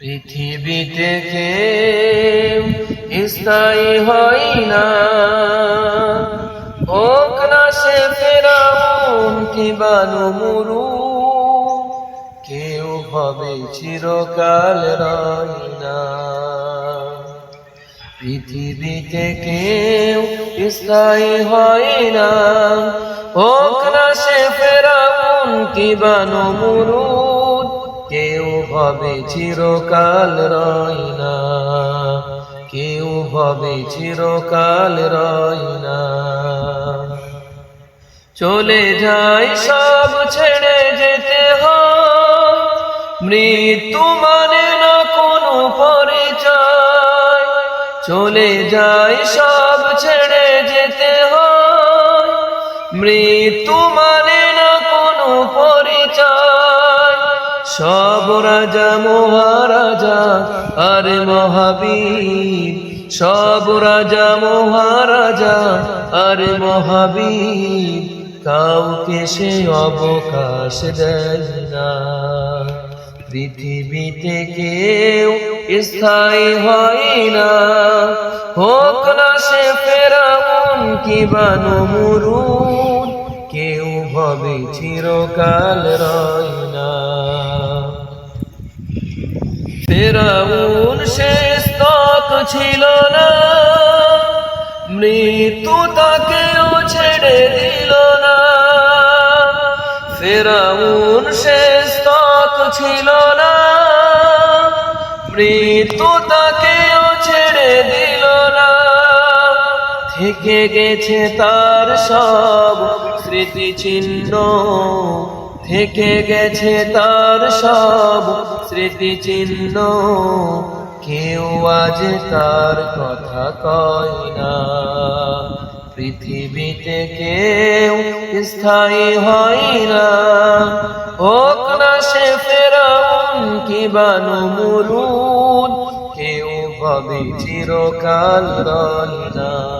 পৃথিবীতে কেউ স্থায়ী হয় না। হোক না সে ফেরাউন কি বানুমুরু কেউ হবে চিরকাল রয় না। পৃথিবীতে কেউ স্থায়ী হয় না। হোক না সে ফেরাউন কি বানুমুরুদ হবে চিরকাল রয় না। কেউ হবে চিরকাল রয় না। চলে যায় সব ছেড়ে যেতে হয়। মৃত্যু মানে না কোনো পরিচয়। চলে যায় সব ছেড়ে যেতে মৃত্যু মানে সব রাজা মহারাজা, আরে মহাবীর। সব রাজা মহারাজা, আর মহাবীর। কাউকে সে অবকাশ দেয় না। পৃথিবীতে কেউ স্থায়ী হয় না। হোক না সে ফেরাউন কি বানুমুরুদ কেউ হবে চিরকাল রয় না। ফেরাউন শেষ তক ছিল না, মৃত্যু তাকেও ছেড়ে দিল না। ফেরাউন শেষ তক ছিল না, মৃত্যু তাকেও ছেড়ে দিল না। থেকে গেছে তার সব স্মৃতি চিহ্ন থেকে গেছে তার সব স্মৃতি চিহ্ন কেউ আজ তার কথা কয় না। পৃথিবীতে কেউ স্থায়ী হয় না। হোক না সে ফেরাউন কি বানু মুরুদ কেউ ভাবে চিরকাল রয় না।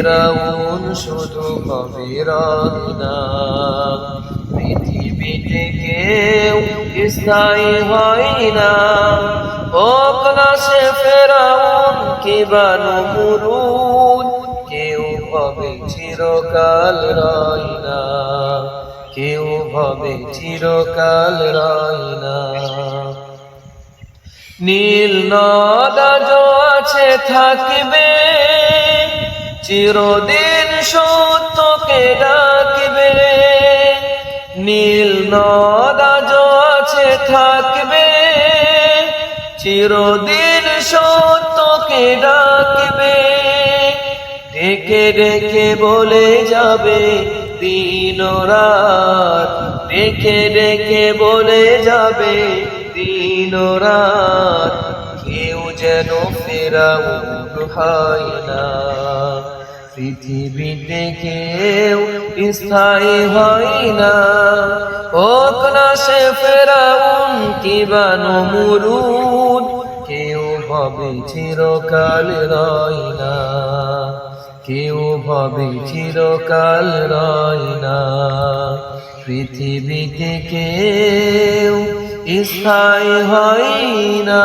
ফেরাউন শুধু হবে না পৃথিবীতে কেউ স্থায়ী হয় না। হোক না সে ফেরাউন কি বানু মুরুদ কেউ হবে চিরকাল রয় কেউ হবে চিরকাল রয় না। নীল নদাজ আছে, থাকবে। চিরদিন সত্যকে ডাকবে। নীল নদাজ আছে থাকবে। চিরদিন সত্যকে ডাকবে। ডেকে ডেকে বলে যাবে দিন রাত। ডেকে ডেকে বলে যাবে দিন রাত। যেন ফেরাউন হয় না পৃথিবীতে কেউ স্থায়ী হয় না হোক না সে কি বানো মুরুদ কেউ ভাবে চিরকাল রয় না কেউ ভাবে চিরকাল রয় না পৃথিবীতে কেউ স্থায়ী হয় না